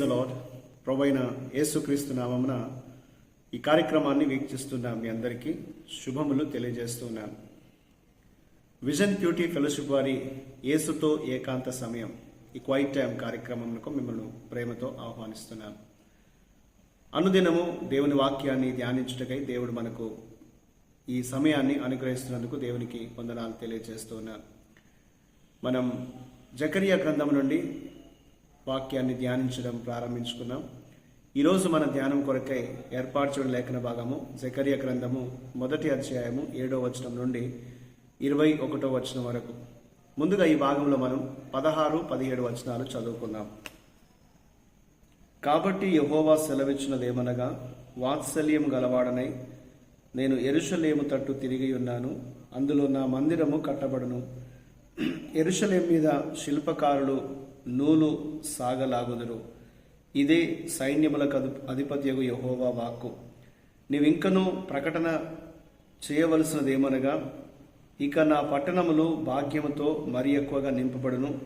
ప్రభైన యేసుక్రీస్తు నామమున ఈ కార్యక్రమాన్ని వీక్షిస్తున్న మీ అందరికీ. శుభములు తెలియజేస్తున్నాను విజన్ బ్యూటీ ఫెలోషిప్ వారి యేసుతో ఏకాంత సమయం ఈ క్వైట్ టైం కార్యక్రమంలో మిమ్మల్ని ప్రేమతో ఆహ్వానిస్తున్నాను. అనుదినము దేవుని వాక్యాన్ని ధ్యానించుటకై దేవుడు మనకు ఈ సమయాన్ని అనుగ్రహిస్తున్నందుకు దేవునికి వందనాలు తెలియజేస్తున్నాను మనం జకరియా గ్రంథం నుండి వాక్యాన్ని ధ్యానించడం ప్రారంభించుకున్నాం. ఈరోజు మన ధ్యానం కొరకై ఏర్పాటు లేఖన భాగము జకరియా గ్రంథము మొదటి అధ్యాయము ఏడో వచనం నుండి ఇరవై ఒకటో వచనం వరకు. ముందుగా ఈ భాగంలో మనం పదహారు పదిహేడు వచనాలు చదువుకున్నాం కాబట్టి యహోవా సెలవిచ్చినదేమనగా వాత్సల్యం గలవాడనై నేను ఎరుషలేము తట్టు తిరిగి ఉన్నాను అందులో నా మందిరము కట్టబడును. ఎరుషలేం మీద శిల్పకారులు నూలు సాగలాగుదురు. ఇదే సైన్యములకు అధి అధిపత్యకు యహోవా వాక్కు. నీవింకనూ ప్రకటన చేయవలసినదేమనగా ఇక నా పట్టణములు భాగ్యముతో మరి ఎక్కువగా నింపబడును.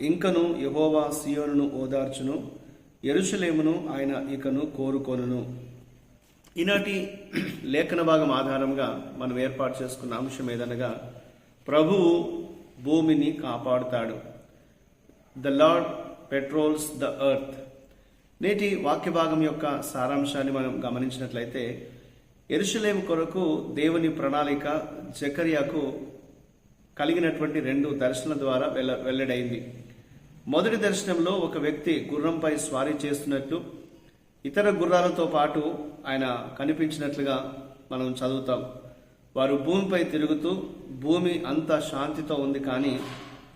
ఇంకను యహోవా సియోనును ఓదార్చును. ఎరుషలేమును ఆయన ఇకను కోరుకొనును. ఈనాటి లేఖన భాగం ఆధారంగా మనం ఏర్పాటు చేసుకున్న అంశం ఏదనగా ప్రభువు భూమిని కాపాడుతాడు. The lord patrols the earth నేటి వాక్య భాగం యొక్క సారాంశాన్ని మనం గమనించినట్లయితే ఎరుషులేం కొరకు దేవుని ప్రణాళిక జకర్యాకు కలిగినటువంటి రెండు దర్శనం ద్వారా వెల్ల వెల్లడైంది. మొదటి దర్శనంలో ఒక వ్యక్తి గుర్రంపై స్వారీ చేస్తున్నట్లు ఇతర గుర్రాలతో పాటు ఆయన కనిపించినట్లుగా మనం చదువుతాం. వారు భూమిపై తిరుగుతూ భూమి అంత శాంతితో ఉంది కానీ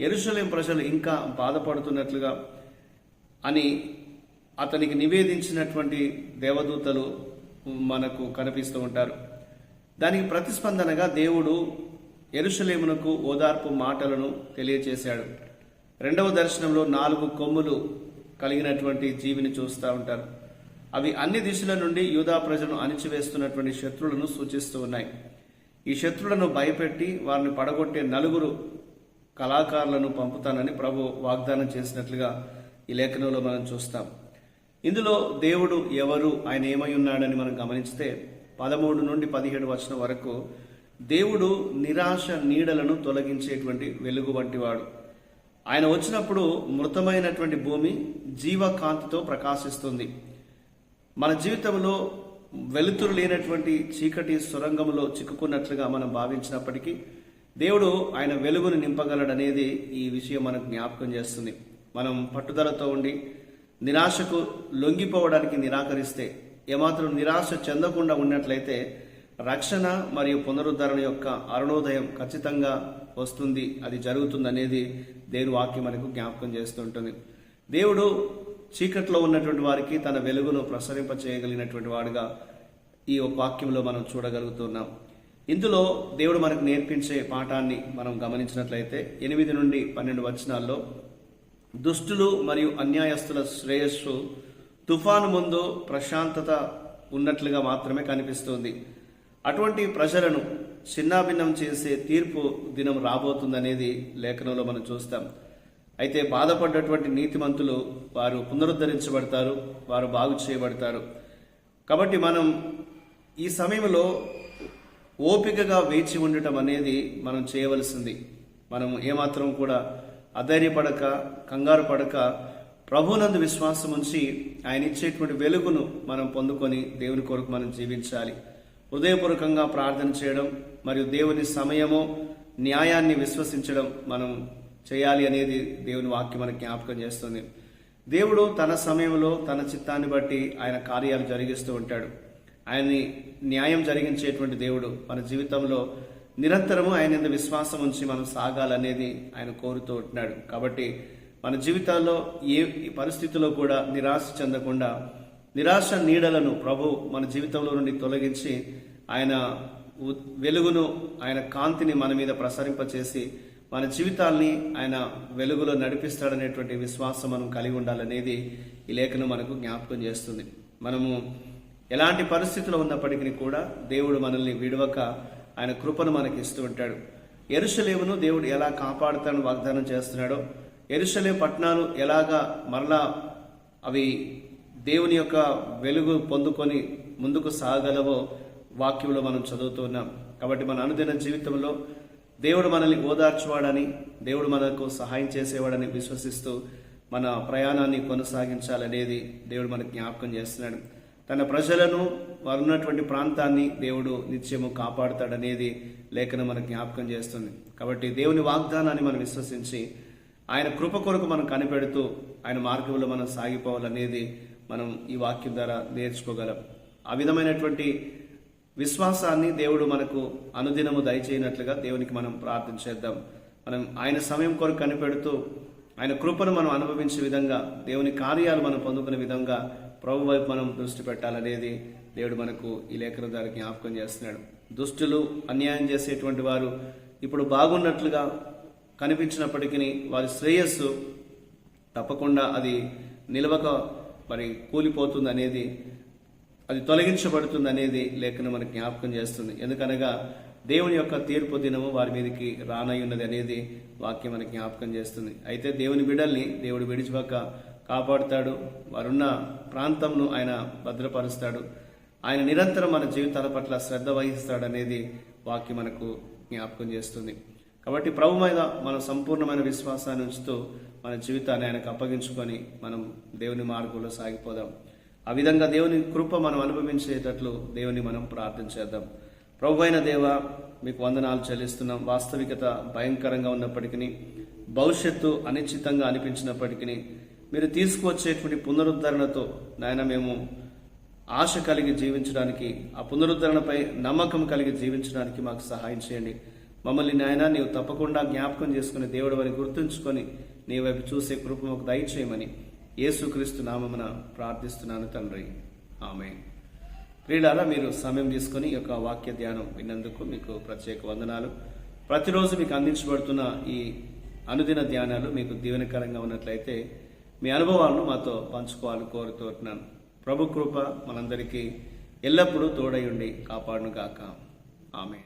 ఎరుసలేం ప్రజలు ఇంకా బాధపడుతున్నట్లుగా అని అతనికి నివేదించినటువంటి దేవదూతలు మనకు కనిపిస్తూ ఉంటారు. దానికి ప్రతిస్పందనగా దేవుడు ఎరుషలేమునకు ఓదార్పు మాటలను తెలియచేశాడు. రెండవ దర్శనంలో నాలుగు కొమ్ములు కలిగినటువంటి జీవిని చూస్తూ ఉంటారు. అవి అన్ని దిశల నుండి యూదా ప్రజలను అణిచివేస్తున్నటువంటి శత్రువులను సూచిస్తూ ఉన్నాయి. ఈ శత్రువులను భయపెట్టి వారిని పడగొట్టే నలుగురు కళాకారులను పంపుతానని ప్రభు వాగ్దానం చేసినట్లుగా ఈ లేఖనంలో మనం చూస్తాం. ఇందులో దేవుడు ఎవరు ఆయన ఏమై ఉన్నాడని మనం గమనిస్తే పదమూడు నుండి పదిహేడు వచనం వరకు దేవుడు నిరాశ నీడలను తొలగించేటువంటి వెలుగు వంటివాడు. ఆయన వచ్చినప్పుడు మృతమైనటువంటి భూమి జీవకాంతితో ప్రకాశిస్తుంది. మన జీవితంలో వెలుతురు లేనటువంటి చీకటి సొరంగంలో చిక్కుకున్నట్లుగా మనం భావించినప్పటికీ దేవుడు ఆయన వెలుగును నింపగలడనేది ఈ విషయం మనకు జ్ఞాపకం చేస్తుంది. మనం పట్టుదలతో ఉండి నిరాశకు లొంగిపోవడానికి నిరాకరిస్తే ఏమాత్రం నిరాశ చెందకుండా ఉన్నట్లయితే రక్షణ మరియు పునరుద్ధరణ యొక్క అరుణోదయం ఖచ్చితంగా వస్తుంది అది జరుగుతుంది అనేది దేవుని వాక్యం మనకు జ్ఞాపకం చేస్తుంటుంది. దేవుడు చీకట్లో ఉన్నటువంటి వారికి తన వెలుగును ప్రసరింప చేయగలిగినటువంటి వాడుగా ఈ ఒక వాక్యంలో మనం చూడగలుగుతున్నాం. ఇందులో దేవుడు మనకు నేర్పించే పాఠాన్ని మనం గమనించినట్లయితే ఎనిమిది నుండి పన్నెండు వచనాల్లో దుష్టులు మరియు అన్యాయస్తుల శ్రేయస్సు తుఫాను ముందు ప్రశాంతత ఉన్నట్లుగా మాత్రమే కనిపిస్తుంది. అటువంటి ప్రజలను చిన్నాభిన్నం చేసే తీర్పు దినం రాబోతుందనేది లేఖనంలో మనం చూస్తాం. అయితే బాధపడ్డటువంటి నీతిమంతులు వారు పునరుద్ధరించబడతారు వారు బాగు చేయబడతారు. కాబట్టి మనం ఈ సమయంలో ఓపికగా వేచి ఉండటం అనేది మనం చేయవలసింది. మనం ఏమాత్రం కూడా అధైర్యపడక కంగారు పడక ప్రభునందు విశ్వాసం ఉంచి ఆయన ఇచ్చేటువంటి వెలుగును మనం పొందుకొని దేవుని కొరకు మనం జీవించాలి. హృదయపూర్వకంగా ప్రార్థన చేయడం మరియు దేవుని సమయము న్యాయాన్ని విశ్వసించడం మనం చేయాలి అనేది దేవుని వాక్యం మనకు జ్ఞాపకం చేస్తుంది. దేవుడు తన సమయంలో తన చిత్తాన్ని బట్టి ఆయన కార్యాలు జరిగిస్తూ ఉంటాడు. ఆయన్ని న్యాయం జరిగించేటువంటి దేవుడు మన జీవితంలో నిరంతరము ఆయన మీద విశ్వాసం ఉంచి మనం సాగాలనేది ఆయన కోరుతూ ఉంటున్నాడు. కాబట్టి మన జీవితాల్లో ఏ పరిస్థితిలో కూడా నిరాశ చెందకుండా నిరాశ నీడలను ప్రభు మన జీవితంలో నుండి తొలగించి ఆయన వెలుగును ఆయన కాంతిని మన మీద ప్రసరింపచేసి మన జీవితాల్ని ఆయన వెలుగులో నడిపిస్తాడనేటువంటి విశ్వాసం మనం కలిగి ఉండాలనేది ఈ లేఖను మనకు జ్ఞాపకం చేస్తుంది. మనము ఎలాంటి పరిస్థితిలో ఉన్నప్పటికీ కూడా దేవుడు మనల్ని విడవక ఆయన కృపను మనకి ఇస్తూ ఉంటాడు. ఎరుసలేమును దేవుడు ఎలా కాపాడుతాడని వాగ్దానం చేస్తున్నాడో ఎరుసలేం పట్టణాలు ఎలాగా మరలా అవి దేవుని యొక్క వెలుగు పొందుకొని ముందుకు సాగలవో వాక్యంలో మనం చదువుతున్నాం కాబట్టి మన అనుదిన జీవితంలో దేవుడు మనల్ని ఓదార్చువాడని దేవుడు మనకు సహాయం చేసేవాడని విశ్వసిస్తూ మన ప్రయాణాన్ని కొనసాగించాలనేది దేవుడు మనకు జ్ఞాపకం చేస్తున్నాడు. తన ప్రజలను వారు ఉన్నటువంటి ప్రాంతాన్ని దేవుడు నిత్యము కాపాడుతాడనేది లేఖన మనకు జ్ఞాపకం చేస్తుంది. కాబట్టి దేవుని వాగ్దానాన్ని మనం విశ్వసించి ఆయన కృప కొరకు మనం కనిపెడుతూ ఆయన మార్గంలో మనం సాగిపోవాలనేది మనం ఈ వాక్యం ద్వారా నేర్చుకోగలం. ఆ విధమైనటువంటి విశ్వాసాన్ని దేవుడు మనకు అనుదినము దయచేయనట్లుగా దేవునికి మనం ప్రార్థన చేద్దాం. మనం ఆయన సమయం కొరకు కనిపెడుతూ ఆయన కృపను మనం అనుభవించే విధంగా దేవుని కార్యాలు మనం పొందుకునే విధంగా ప్రభు వైపు మనం దృష్టి పెట్టాలనేది దేవుడు మనకు ఈ లేఖన ద్వారా జ్ఞాపకం చేస్తున్నాడు. దుష్టులు అన్యాయం చేసేటువంటి వారు ఇప్పుడు బాగున్నట్లుగా కనిపించినప్పటికీ వారి శ్రేయస్సు తప్పకుండా అది నిలవక మరి కూలిపోతుంది అనేది అది తొలగించబడుతుంది అనేది లేఖను మనకు జ్ఞాపకం చేస్తుంది. ఎందుకనగా దేవుని యొక్క తీర్పు దినము వారి మీదకి రానయ్యున్నది అనేది వాక్యం మనకి జ్ఞాపకం చేస్తుంది. అయితే దేవుని బిడల్ని దేవుడు విడిచిపక్క కాపాడుతాడు. వారున్న ప్రాంతంను ఆయన భద్రపరుస్తాడు. ఆయన నిరంతరం మన జీవితాల పట్ల శ్రద్ధ వహిస్తాడు అనేది వాక్యం మనకు జ్ఞాపకం చేస్తుంది. కాబట్టి ప్రభు మీద మనం సంపూర్ణమైన విశ్వాసాన్ని ఉంచుతూ మన జీవితాన్ని ఆయనకు అప్పగించుకొని మనం దేవుని మార్గంలో సాగిపోదాం. ఆ విధంగా దేవుని కృప మనం అనుభవించేటట్లు దేవుని మనం ప్రార్థన చేద్దాం. ప్రభు అయిన దేవ మీకు వందనాలు చెల్లిస్తున్నాం. వాస్తవికత భయంకరంగా ఉన్నప్పటికీ భవిష్యత్తు అనిశ్చితంగా అనిపించినప్పటికీ మీరు తీసుకువచ్చేటువంటి పునరుద్ధరణతో నాయన మేము ఆశ కలిగి జీవించడానికి ఆ పునరుద్ధరణపై నమ్మకం కలిగి జీవించడానికి మాకు సహాయం చేయండి. మమ్మల్ని నాయన నీవు తప్పకుండా జ్ఞాపకం చేసుకుని దేవుడు వారిని గుర్తుంచుకొని నీ వైపు చూసే కృప మాకు దయచేయమని యేసుక్రీస్తు నామమున ప్రార్థిస్తున్నాను తండ్రి. ఆమె క్రీడారా మీరు సమయం తీసుకొని ఈ యొక్క వాక్య ధ్యానం విన్నందుకు మీకు ప్రత్యేక వందనాలు. ప్రతిరోజు మీకు అందించబడుతున్న ఈ అనుదిన ధ్యానాలు మీకు దీవెనకరంగా ఉన్నట్లయితే మీ అనుభవాలను మాతో పంచుకోవాలని కోరుతున్నాను ప్రభు కృప మనందరికీ ఎల్లప్పుడూ తోడయుండి కాపాడును గాక ఆమె